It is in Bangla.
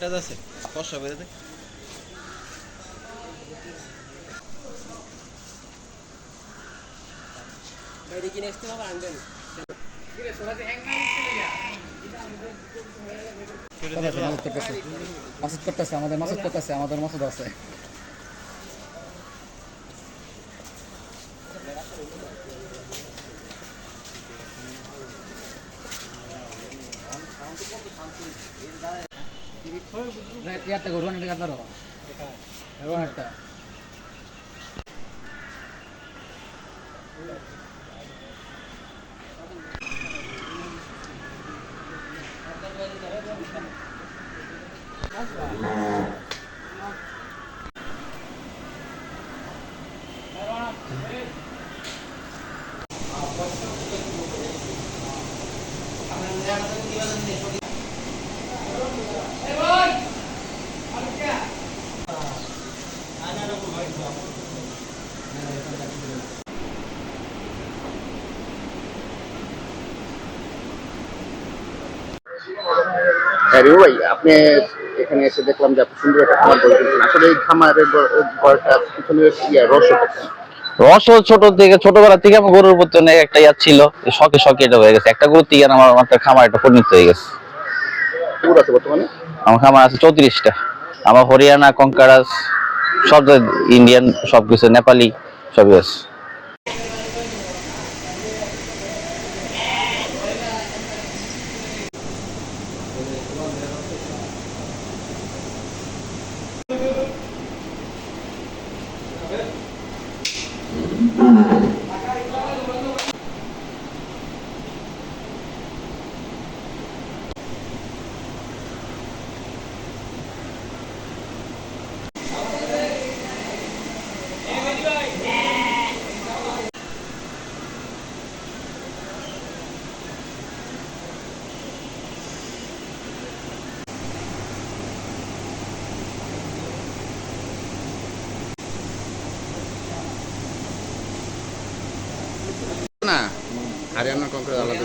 কাজ আছে। কষ্ট করে দে। মাসুদ করতেছে। মাসুদ করতেছে আমাদের মাসুদ আমাদের মাসুদ আছে। ಯಾತ ಗುರು ನನಗೆ ಅಂದರು ಹೇಳ್ತಾ Gracias. হ্যাঁ ভাই আপনি এখানে এসে দেখলাম যে আপনি সুন্দর একটা খামার গড়ে তুলছেন। আসলে এই খামারের গড়টা পিছনে রহস্যটা কি? ছোট থেকে ছোটবেলা থেকে আমার গরুর প্রতি অনেক একটা ইয়াদ ছিল। শখে শখে এটা হয়ে গেছে। একটা গরু থেকে আমার আমার খামার একটা পরিণত হয়ে গেছে। পুকুর আছে বর্তমানে? আমার খামার আছে চৌত্রিশটা। আমার হরিয়ানা কঙ্কারাস সব ইন্ডিয়ান সব কিছু নেপালি সবই আছে না? হারিয়ানার কংক্রিট আলাদা